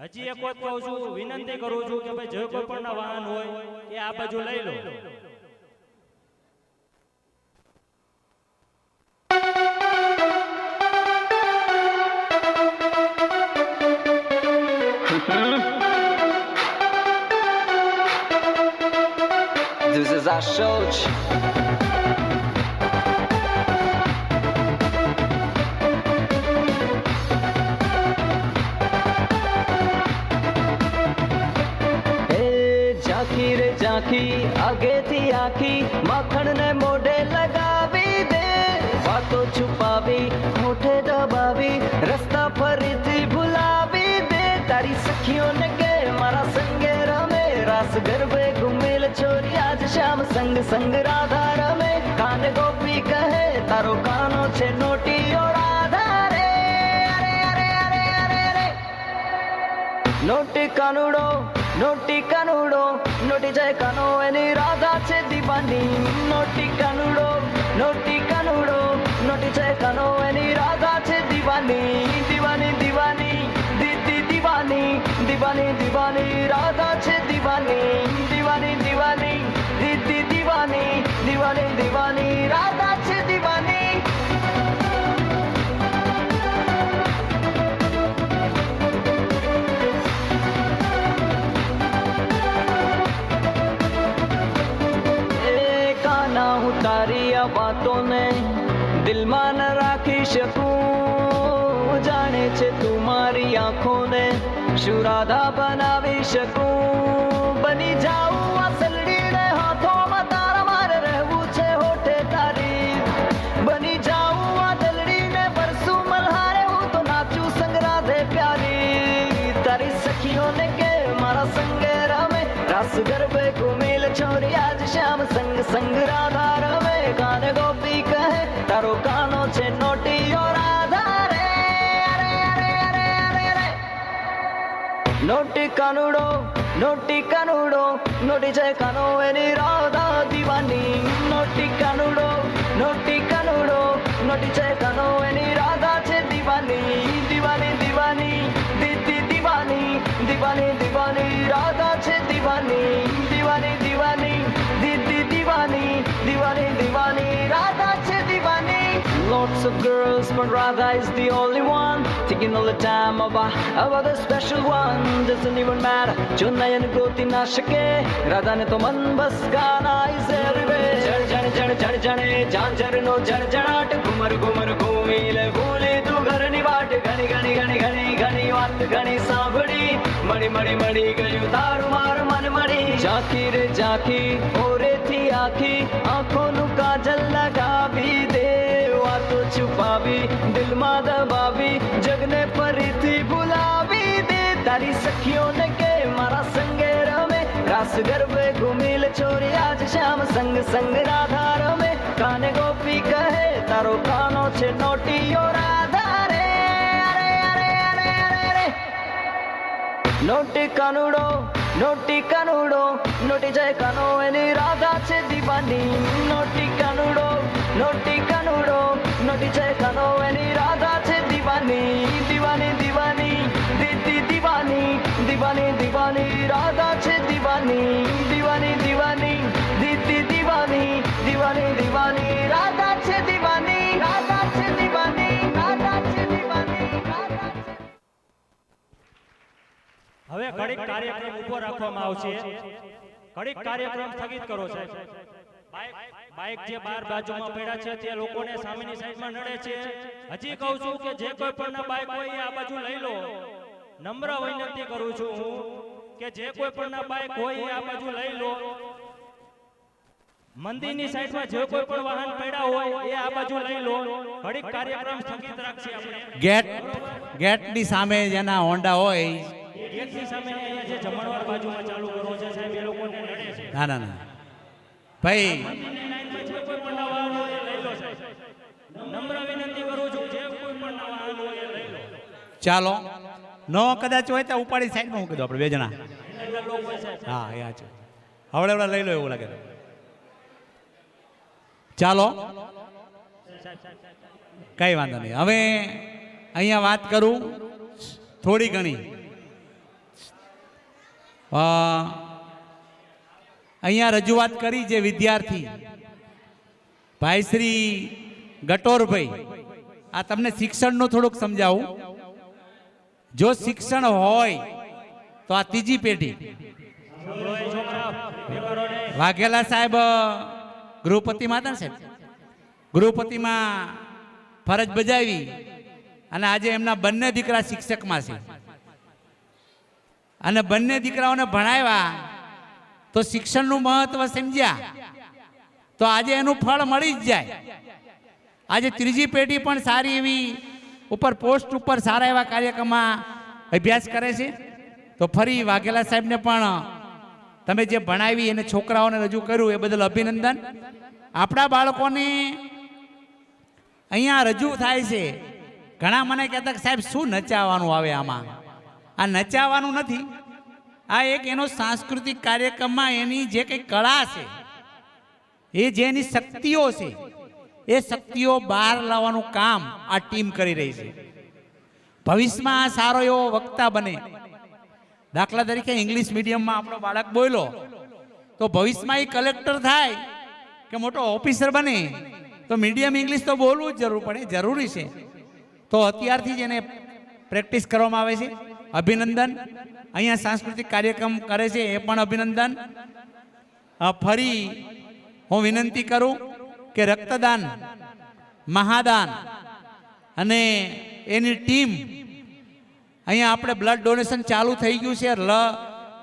હજી એક વાત કહું છું, વિનંતી કરું છું કે ભાઈ જે કોઈ પણ ના વાહન હોય એ આ બાજુ લઈ લો This is our show. ઝાંખી આગેથી આખી, માખણને મોઢે લગાવી દે. વાતો છુપાવી, મોઢે દબાવી, રસ્તા ફરીથી ભૂલાવી દે. તારી સખીઓને કે, મારા સંગે રમે, રાસ ગરબે ઘુમેલ છોરી, આજ શ્યામ સંગ સંગ રાધા રમે. કાન ગોપી કહે, તારો કાનો છે naughty Radha naughty Kanudo naughty Kanudo naughty જાય કાનો એની રાધા છે દીવાની naughty Kanudo naughty Kanudo naughty જાય કાનો એની રાધા છે દીવાની દીવાની દીવાની દીદી દીવાની દીવાની દીવાની રાધા છે દીવાની દીવાની દીવાની દીદી દીવાની દીવાની દીવાની રાધા છે તારી આ વાતોને દિલમાં ન રાખી શકું. જાણે છે તું મારી આંખોને શું રાધા બનાવી શકું. બની જાઉં naughty Kanudo naughty Kanudo naughty જય કાનો એની રાધા દીવાની naughty Kanudo naughty Kanudo naughty જય કાનો એની રાધા છે દીવાની દીવાની દીવાની દીદી દીવાની દીવાની દીવાની Radha Lots of girls, but Radha is the only one. Thinking all the time about, about the special one. Doesn't even matter. जो नयन गोती ना सके राधा ने तो मन बस गाना is everywhere. जड़ जड़ जड़ जड़ जड़े झांझर नो जड़ जड़ाट घुमर घुमर घूमी ले ભૂલી તું ઘરની વાટ ઘણી ઘણી ઘણી ઘણી ઘણી વાત ઘણી સાંભળી મળી મળી મળી ગયું તારું મારું મન મળી ઝાંખી રે ઝાંખી ઓરેથી આખી આંખોનું કાજલ લગાવી દે વાતો છુપાવી, દિલમાં દબાવી, જગને ફરીથી ભૂલાવી દે. તારી સખીઓને કે મારા સંગે રમે. રાસ ગરબે ઘુમીલ છોરી આજ શ્યામ સંગ સંગ રાધા રમે. કાને ગોપી કહે, તારો કાનો છે નોટીઓ રાધા રે. અરે અરે અરે અરે અરે. Naughty Kanudo naughty Kanudo. Naughty જય કાનો, એની રાધા છે દીવાની. નોટી કાનુડો, નોટી રાધા છે દીવાની દીવાની દીવાની, દીદી દીવાની દીવાની દીવાની રાધા છે દીવાની દીવાની દીવાની, દીદી દીવાની દીવાની દીવાની રાધા છે દીવાની રાધા છે દીવાની રાધા છે દીવાની હવે ઘડીક કાર્યક્રમ ઊભો રાખવામાં આવશે. ઘડીક કાર્યક્રમ સ્થગિત કરો છે બાઇક જે બાર બાજુમાં પડ્યા છે તે લોકોને સામેની સાઈડમાં નડે છે. હજી કહું છું કે જે કોઈ પણ બાઇક હોય એ આ બાજુ લઈ લો. નમ્ર વિનંતી કરું છું હું કે જે કોઈ પણ બાઇક હોય એ આ બાજુ લઈ લો. મંદિરની સાઈડમાં જે કોઈ પણ વાહન પડ્યા હોય એ આ બાજુ લઈ લો. ઘડીક કાર્યક્રમ સ્થગિત રાખશે આપણે. ગેટ ગેટની સામે જેના હોન્ડા હોય ગેટની સામે અહીંયા જે જમણવાર બાજુમાં ચાલુ કરવો છે સાહેબ એ લોકોને નડે છે. ના ના ના. ભાઈ ચાલો. નો કદાચ હોય તો ઉપાડી સાઈડમાં મૂકી દો આપણે બે જણા. હા એ આ છે હવડે હવડે લઈ લો એવું લાગે ચાલો. કઈ વાંધો નહીં. હવે અહીંયા વાત કરું થોડી ઘણી. અહીંયા રજૂઆત કરી જે વિદ્યાર્થી. ભાઈ શ્રી ગટોરભાઈ, આ તમને શિક્ષણનું થોડુંક સમજાવું. જો શિક્ષણ હોય, તો આ ત્રીજી પેઢી. વાઘેલા સાહેબ ગૃહપતિમાં હતા સાહેબ. ગૃહપતિમાં ફરજ બજાવી અને આજે એમના બંને દીકરા શિક્ષકમાં છે. અને બંને દીકરાઓને ભણાવ્યા તો શિક્ષણનું મહત્વ સમજ્યા. તો આજે એનું ફળ મળી જ જાય. આજે ત્રીજી પેઢી પણ સારી એવી ઉપર પોસ્ટ ઉપર સારા એવા કાર્યક્રમમાં અભ્યાસ કરે છે. તો ફરી વાઘેલા સાહેબને પણ તમે જે ભણાવી એને છોકરાઓને રજૂ કર્યું એ બદલ અભિનંદન. આપણા બાળકોને અહીંયા રજૂ થાય છે. ઘણા મને કહેતા કે સાહેબ, શું નચાવવાનું આવે આમાં? આ નચાવવાનું નથી. આ એક એનો સાંસ્કૃતિક કાર્યક્રમમાં એની જે કંઈ કળા છે, એ જે એની શક્તિઓ છે, એ શક્તિઓ બહાર લાવવાનું કામ આ ટીમ કરી રહી છે. ભવિષ્યમાં આ સારો એવો વક્તા બને. દાખલા તરીકે ઇંગ્લિશ મીડિયમમાં આપણો બાળક બોલ્યો, તો ભવિષ્યમાં એ કલેક્ટર થાય કે મોટો ઓફિસર બને, તો મીડિયમ ઇંગ્લિશ તો બોલવું જ જરૂર પડે જરૂરી છે. તો અત્યારથી જ એને પ્રેક્ટિસ કરવામાં આવે છે. અભિનંદન. અહીંયા સાંસ્કૃતિક કાર્યક્રમ કરે છે એ પણ અભિનંદન. ફરી હું વિનંતી કરું કે રક્તદાન, મહાદાન અને એની ટીમ અહીંયા આપણે બ્લડ ડોનેશન ચાલુ થઈ ગયું છે. લ-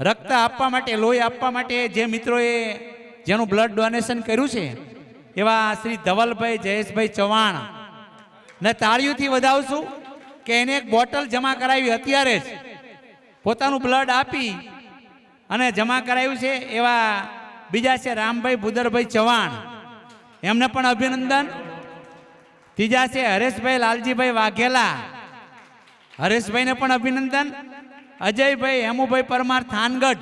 રક્ત આપવા માટે, લોહી આપવા માટે જે મિત્રોએ જેનું બ્લડ ડોનેશન કર્યું છે એવા શ્રી ધવલભાઈ જયેશભાઈ ચૌહાણ ને તાળીઓથી વધાવશું કે એને એક બોટલ જમા કરાવી અત્યારે જ. પોતાનું બ્લડ આપી અને જમા કરાયું છે એવા બીજા છે રામભાઈ ભુદરભાઈ ચૌહાણ એમને પણ અભિનંદન. ત્રીજા છે હરેશભાઈ લાલજીભાઈ વાઘેલા. હરેશભાઈને પણ અભિનંદન. અજયભાઈ હેમુભાઈ પરમાર થાનગઢ.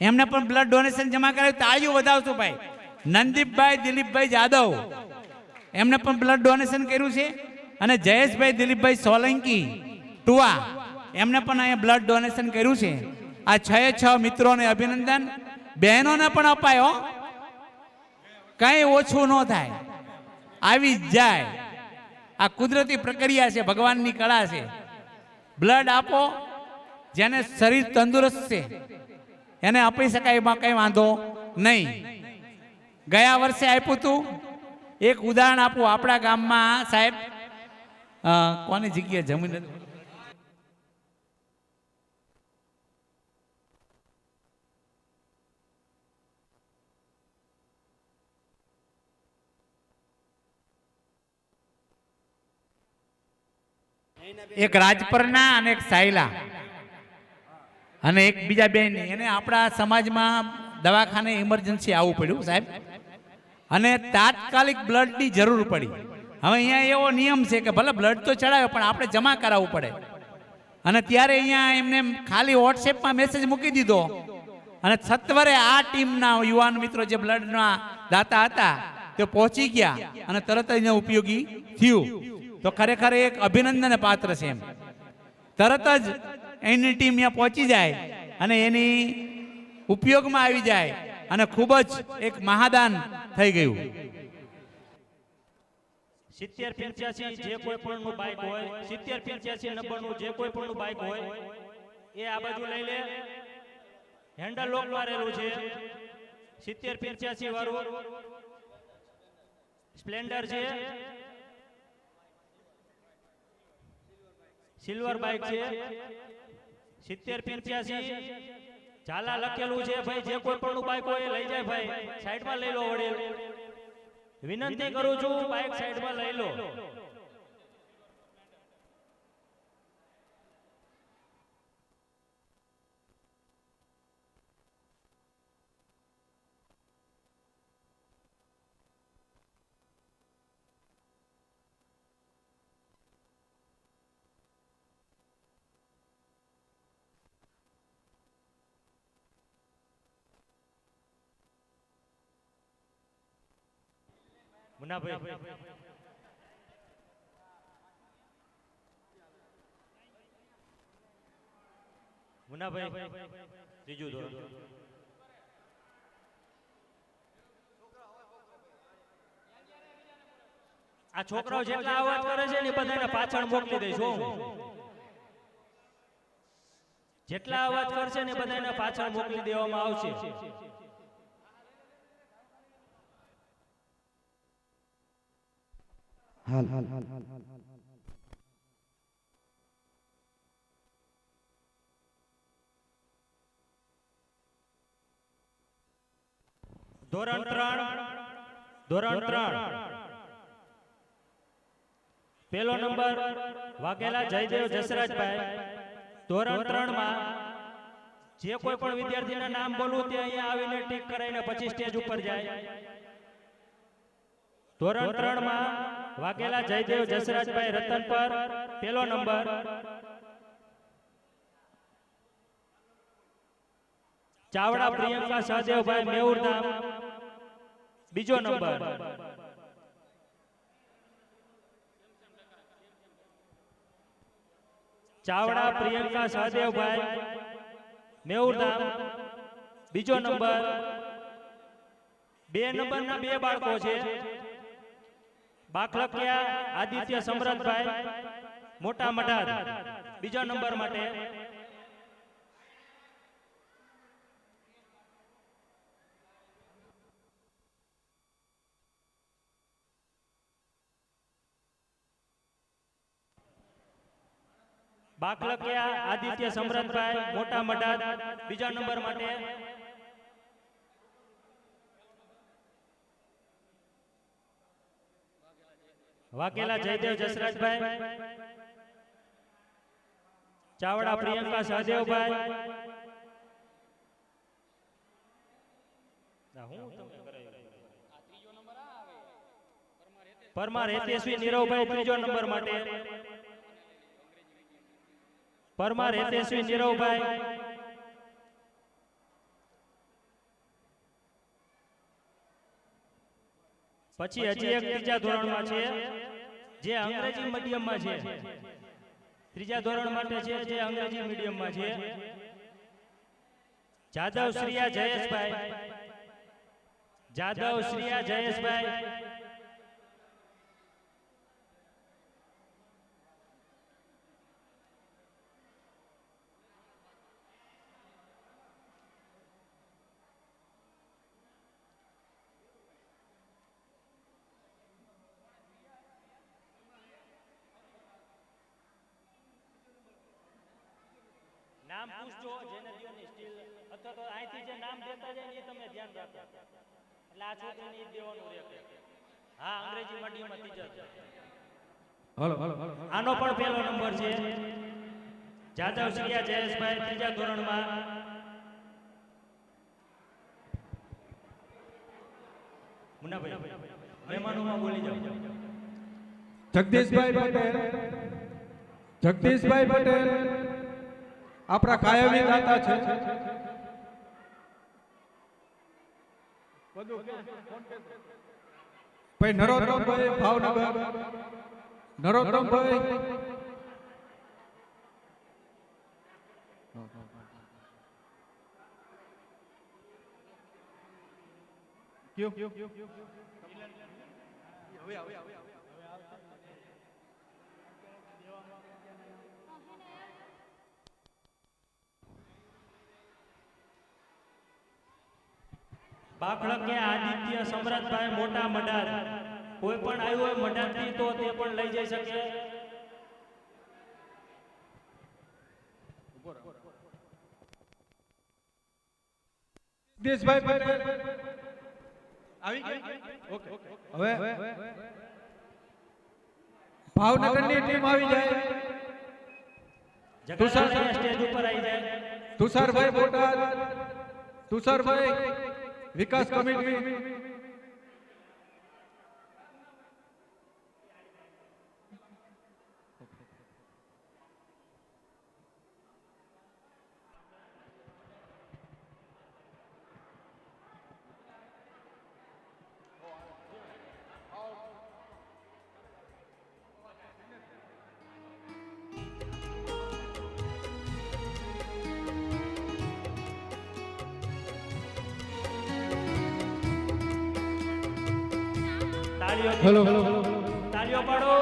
એમને પણ બ્લડ ડોનેશન જમા કરાવ્યું તાળીઓ વધાવશું ભાઈ. નંદીપભાઈ, દિલીપભાઈ જાદવ. એમને પણ બ્લડ ડોનેશન કર્યું છે. અને જયેશભાઈ, દિલીપભાઈ સોલંકી, ટુવા. એમને પણ અહીંયા બ્લડ ડોનેશન કર્યું છે. આ છ છ મિત્રોને અભિનંદન. બહેનોને પણ અપાયો. કંઈ ઓછું ન થાય. આવી જાય. આ કુદરતી પ્રક્રિયા છે, ભગવાનની કળા છે. બ્લડ આપો. જેને શરીર તંદુરસ્ત છે, એને આપી શકાય એમાં કંઈ વાંધો નહીં. ગયા વર્ષે આપ્યું હતું. એક ઉદાહરણ આપું આપણા ગામમાં, સાહેબ. કોની જગ્યાએ જમીન હતી? એક રાજપરના અને એક સાયલા. અને એક બીજા બેન. એને આપણા સમાજમાં દવાખાને ઇમરજન્સી આવવું પડ્યું, સાહેબ. અને તાત્કાલિક બ્લડની જરૂર પડી. હવે અહીંયા એવો નિયમ છે કે ભલે બ્લડ તો ચડાવે, પણ આપણે જમા કરાવવું પડે. અને ત્યારે અહીંયા એમને ખાલી વોટ્સએપમાં મેસેજ મૂકી દીધો. અને સત્વરે આ ટીમના યુવાન મિત્રો જે બ્લડના દાતા હતા, તે પહોંચી ગયા અને તરત જ ઉપયોગી થયું. તો ખરેખર એક અભિનંદન પાત્ર છે એમ. તરત જ એની ટીમ અહીંયા પહોંચી જાય અને એની ઉપયોગમાં આવી જાય અને ખૂબ જ એક મહાદાન થઈ ગયું. સિત્તેર પંચ્યાસી જે કોઈ પણ નું બાઇક હોય, સિત્તેર પંચ્યાસી નંબરનું જે કોઈ પણ નું બાઇક હોય, એ આ બાજુ લઈ લે. હેન્ડલ લોક મારેલું છે. સિત્તેર પંચ્યાસી વાળું. સ્પ્લેન્ડર છે. સિલ્વર બાઇક છે. સિત્તેર પંચ્યાસી. ઝાલા લખેલું છે ભાઈ જે કોઈ પણ બાઇક હોય લઈ જાય ભાઈ. સાઈડમાં લઈ લો વડે વિનંતી કરું છું બાઇક સાઈડમાં લઈ લો. મુન્નાભાઈ મુન્નાભાઈ ત્રીજું ધોરણ. આ છોકરાઓ જેટલા અવાજ કરે છે ને બધાને પાછળ મોકલી દઈશ હું. જેટલા અવાજ કરશે ને બધાને પાછળ મોકલી દેવામાં આવશે. ધોરણ ત્રણ ધોરણ ત્રણ. પેલો નંબર વાઘેલા જયદેવ જસરાજભાઈ. ધોરણ ત્રણમાં જે કોઈ પણ વિદ્યાર્થીના નામ બોલવું તે અહીંયા આવીને ટીક કરાવીને પછી સ્ટેજ ઉપર જાય. ધોરણ ત્રણમાં વાઘેલા જયદેવ જસરાજભાઈ રતન પર પેલો નંબર. ચાવડા પ્રિયંકા સહદેવભાઈ મેઉરધામ બીજો નંબર. ચાવડા પ્રિયંકા સહદેવભાઈ મેઉરધામ બીજો નંબર. બે નંબરના બે બાળકો છે. બાખલકિયા, આદિત્ય સમરતભાઈ મોટા મઢાર બીજા નંબર માટે. બાખલકિયા, આદિત્ય સમરતભાઈ મોટા મઢાર બીજા નંબર માટે. વાઘેલા જયદેવ જસરાજભાઈ. ચાવડા પ્રિયંકા સહદેવભાઈ. પરમાર હેતેશ્વી નીરવભાઈ ત્રીજો નંબર માટે. પરમાર હેતેશ્વી નીરવભાઈ. પછી હજી એક ત્રીજા ધોરણમાં છે જે અંગ્રેજી મીડિયમમાં છે. ત્રીજા ધોરણ માટે છે જે અંગ્રેજી મીડિયમમાં છે. જાદવ શ્રીયા જયેશભાઈ. જાદવ શ્રીયા જયેશભાઈ. નામ જેને દિયોની સ્ટીલ અથવા તો અહીંથી જે નામ દેતા જાય ને એ તમે ધ્યાન રાખો. એટલે આ છોકરીને દેવાનું રહે હા અંગ્રેજી મીડિયમમાં ટીચર આનો પણ પહેલો નંબર છે. જાદવ શ્રીયા જયેશભાઈ ત્રીજા ધોરણમાં. મુન્નાભાઈ મહેમાનોમાં બોલી જાઓ. જગદીશભાઈ પટેલ. જગદીશભાઈ પટેલ. આપણા કાયમી દાતા છે. ભાઈ નરોત્તમભાઈ ભાવનગર. નરોત્તમભાઈ કયો? બાખડકે આદિત્ય સમ્રાટભાઈ મોટા મઢાર કોઈ પણ આવ્યું હોય મઢારથી તો તે પણ લઈ જઈ શકે. દેશભાઈ પટેલ. આવી ગયા? ઓકે. હવે? ભાવનગરની ટીમ આવી જાય. જગન્નાથ સ્ટેજ ઉપર આવી જાય. તુષારભાઈ બોટાદ. તુષારભાઈ વિકાસ કમિટી હેલો હેલો હેલો તાળીઓ પાડો.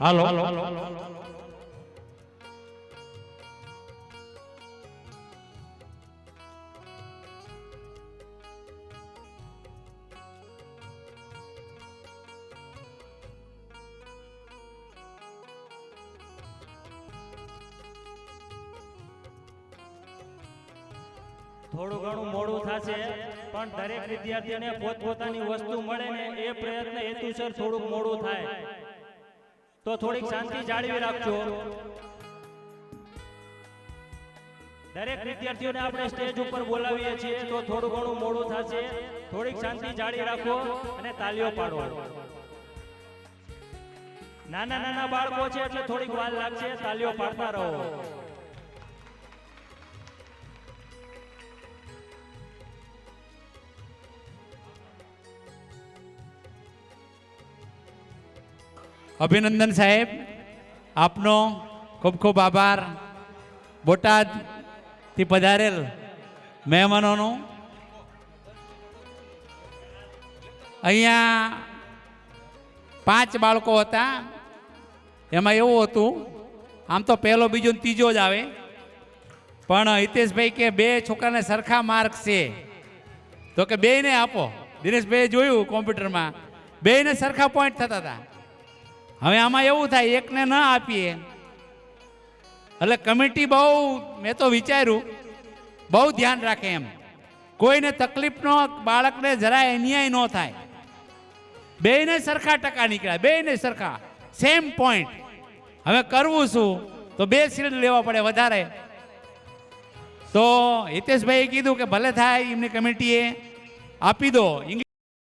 હાલો. થોડું ઘણું મોડું થશે, પણ દરેક વિદ્યાર્થીને પોતપોતાની વસ્તુ મળે ને એ પ્રયત્ન હેતુસર થોડુંક મોડું થાય. તો થોડીક શાંતિ જાળવી રાખજો. દરેક વિદ્યાર્થીઓને આપણે સ્ટેજ ઉપર બોલાવીએ છીએ, તો થોડું ઘણું મોડું થશે. થોડીક શાંતિ જાળવી રાખો અને તાલીઓ પાડો. નાના નાના બાળકો છે એટલે થોડીક વાર લાગશે, તાલીઓ પાડતા રહો. અભિનંદન સાહેબ. આપનો ખૂબ ખૂબ આભાર. બોટાદથી પધારેલ મહેમાનોનો. અહીંયા પાંચ બાળકો હતા. એમાં એવું હતું, આમ તો પહેલો, બીજો ત્રીજો જ આવે. પણ હિતેશભાઈ કે બે છોકરાને સરખા માર્ક છે. તો કે બેયને આપો. દિનેશભાઈએ જોયું કોમ્પ્યુટરમાં. બેયને સરખા પોઈન્ટ થતા હતા. હવે આમાં એવું થાય, એકને ન આપીએ. એટલે કમિટી બહુ, મેં તો વિચાર્યું, બહુ ધ્યાન રાખે એમ. કોઈને તકલીફનો બાળકને જરાય અન્યાય ન થાય. બેયને સરખા ટકા નીકળ્યા, બેયને સરખા. સેમ પોઈન્ટ હવે કરવું શું? તો બે શિલ્ડ લેવા પડે વધારે. તો હિતેશભાઈએ કીધું કે ભલે થાય, એમની કમિટીએ આપી દો.